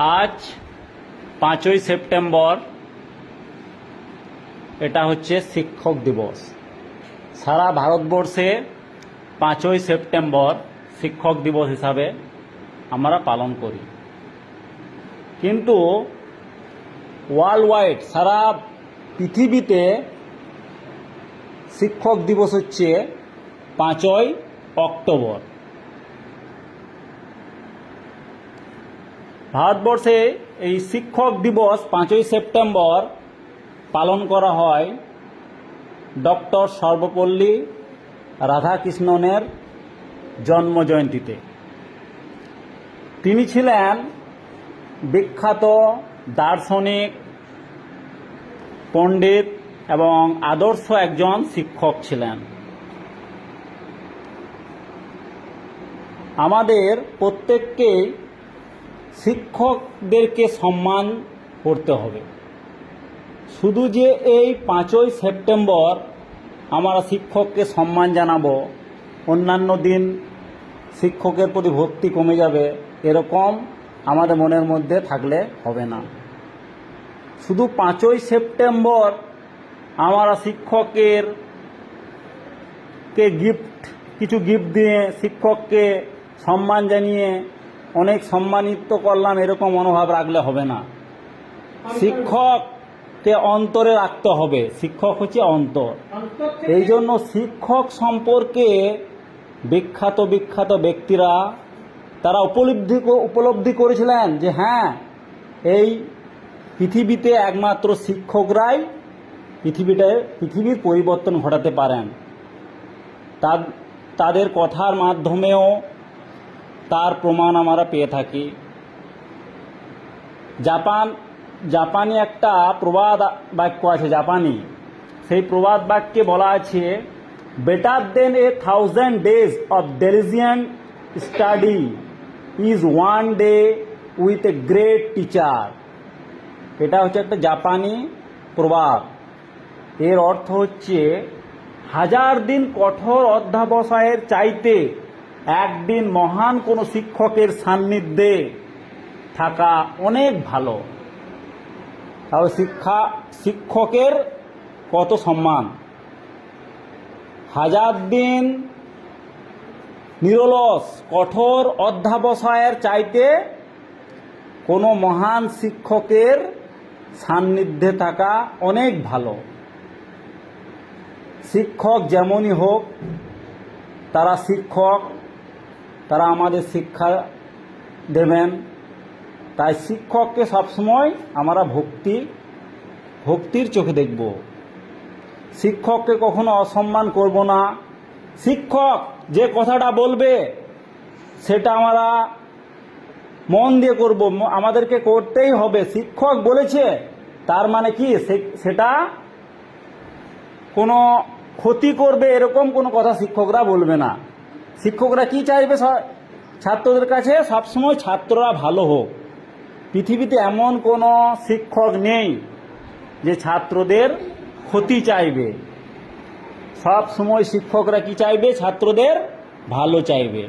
আজ পাঁচই সেপ্টেম্বর, এটা হচ্ছে শিক্ষক দিবস। সারা ভারতবর্ষে পাঁচই সেপ্টেম্বর শিক্ষক দিবস হিসাবে আমরা পালন করি। কিন্তু ওয়ার্ল্ড ওয়াইড সারা পৃথিবীতে শিক্ষক দিবস হচ্ছে পাঁচই অক্টোবর। ভারতবর্ষে এই শিক্ষক দিবস পাঁচই সেপ্টেম্বর পালন করা হয় ডক্টর সর্বপল্লী রাধাকৃষ্ণনের জন্মজয়ন্তীতে। তিনি ছিলেন বিখ্যাত দার্শনিক, পণ্ডিত এবং আদর্শ একজন শিক্ষক ছিলেন। আমাদের প্রত্যেককেই শিক্ষকদেরকে সম্মান করতে হবে। শুধু যে এই পাঁচই সেপ্টেম্বর আমরা শিক্ষককে সম্মান জানাব, অন্যান্য দিন শিক্ষকের প্রতি ভক্তি কমে যাবে, এরকম আমাদের মনের মধ্যে থাকলে হবে না। শুধু পাঁচই সেপ্টেম্বর আমরা শিক্ষকের কে গিফট, কিছু গিফট দিয়ে শিক্ষককে সম্মান জানিয়ে অনেক সম্মানিত করলাম, এরকম মনোভাব রাখলে হবে না। শিক্ষককে অন্তরে রাখতে হবে। শিক্ষক হচ্ছে অন্তর। এই জন্য শিক্ষক সম্পর্কে বিখ্যাত বিখ্যাত ব্যক্তিরা, তারা উপলব্ধি উপলব্ধি করেছিলেন যে হ্যাঁ এই পৃথিবীতে একমাত্র শিক্ষকরাই পৃথিবীটায় পৃথিবীর পরিবর্তন ঘটাতে পারেন। তাদের কথার মাধ্যমেও তার প্রমাণ আমরা পেয়ে থাকি। জাপান, জাপানি একটা প্রবাদ বাক্য আছে জাপানি। সেই প্রবাদ বাক্যে বলা আছে better then a thousand days of diligent study is one day with a great teacher এটা হচ্ছে একটা জাপানি প্রবাদ। এর অর্থ হচ্ছে, হাজার দিন কঠোর অধ্যাবসায়ের চাইতে একদিন মহান কোনো শিক্ষকের সান্নিধ্যে থাকা অনেক ভালো। তাহলে শিক্ষা, শিক্ষকের কত সম্মান? হাজার দিন নিরলস, কঠোর অধ্যাবসায়ের চাইতে কোনো মহান শিক্ষকের সান্নিধ্যে থাকা অনেক ভালো। শিক্ষক যেমনই হোক, তারা শিক্ষক তারা আমাদের শিক্ষা দেবেন। তাই শিক্ষককে সবসময় আমরা ভক্তি, ভক্তির চোখে দেখব। শিক্ষককে কখনো অসম্মান করব না। শিক্ষক যে কথাটা বলবে, সেটা আমরা মন দিয়ে করব। আমাদেরকে করতেই হবে। শিক্ষক বলেছে, তার মানে কি? সেটা কোনো ক্ষতি করবে এরকম কোনো কথা শিক্ষকরা বলবে না। শিক্ষকরা কি চাইবে ছাত্রদের কাছে? সবসময় ছাত্ররা ভালো হোক। পৃথিবীতে এমন কোনো শিক্ষক নেই যে ছাত্রদের ক্ষতি চাইবে। সব সময় শিক্ষকরা কি চাইবে? ছাত্রদের ভালো চাইবে।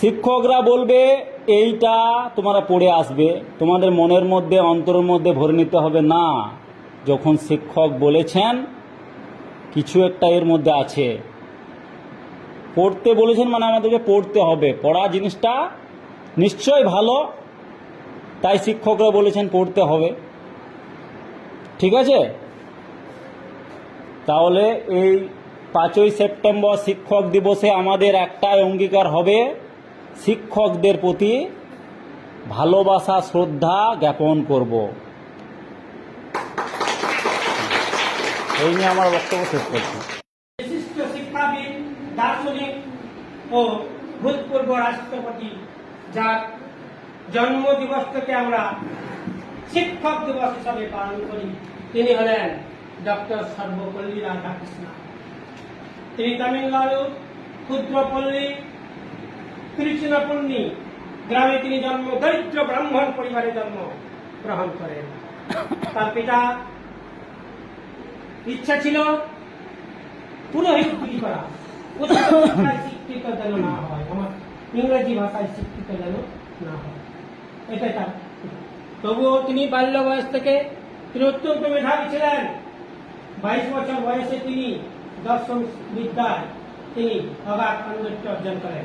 শিক্ষকরা বলবে, এইটা তোমরা পড়ে আসবে। তোমাদের মনের মধ্যে, অন্তরের মধ্যে ভরে নিতে হবে। না, যখন শিক্ষক বলেছেন, কিছু একটা এর মধ্যে আছে। পড়তে বলেছেন মানে আমাদেরকে পড়তে হবে। পড়া জিনিসটা নিশ্চয় ভালো, তাই শিক্ষকরা বলেছেন পড়তে হবে। ঠিক আছে? তাহলে এই পাঁচই সেপ্টেম্বর শিক্ষক দিবসে আমাদের একটাই অঙ্গীকার হবে, শিক্ষকদের প্রতি ভালোবাসা, শ্রদ্ধা জ্ঞাপন করব। এই নিয়ে আমার বক্তব্য শেষ করছি। দার্শনিক ও ভূতপূর্ব রাষ্ট্রপতি, যার জন্ম দিবসটাকে আমরা শিক্ষক দিবস হিসাবে পালন করি, তিনি হলেন ডক্টর সর্বপল্লী রাধাকৃষ্ণ। তিনি তামিলনাড়ু ক্ষুদ্রপল্লী তিরুচিনাপল্লী গ্রামে তিনি জন্ম, দরিদ্র ব্রাহ্মণ পরিবারে জন্ম গ্রহণ করেন। তার পিতা ইচ্ছা ছিল পুরোহিতগিরি করা। শিক্ষিত যেন না হয় আমার ইংরেজি ভাষায় শিক্ষিত যেন না হয় এটাই তার। তবুও তিনি বাল্য বয়স থেকে তিনি অত্যন্ত মেধাবী ছিলেন বাইশ বছর বয়সে তিনি দর্শন বিদ্যায় তিনি অগাধ পাণ্ডিত্য অর্জন করেন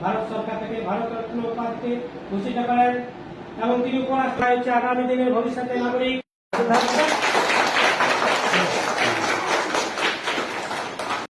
ভারত সরকার থেকে ভারতরত্ন উপাধিতে ভূষিত করেন এবং তিনি আগামী দিনের ভবিষ্যতের নাগরিক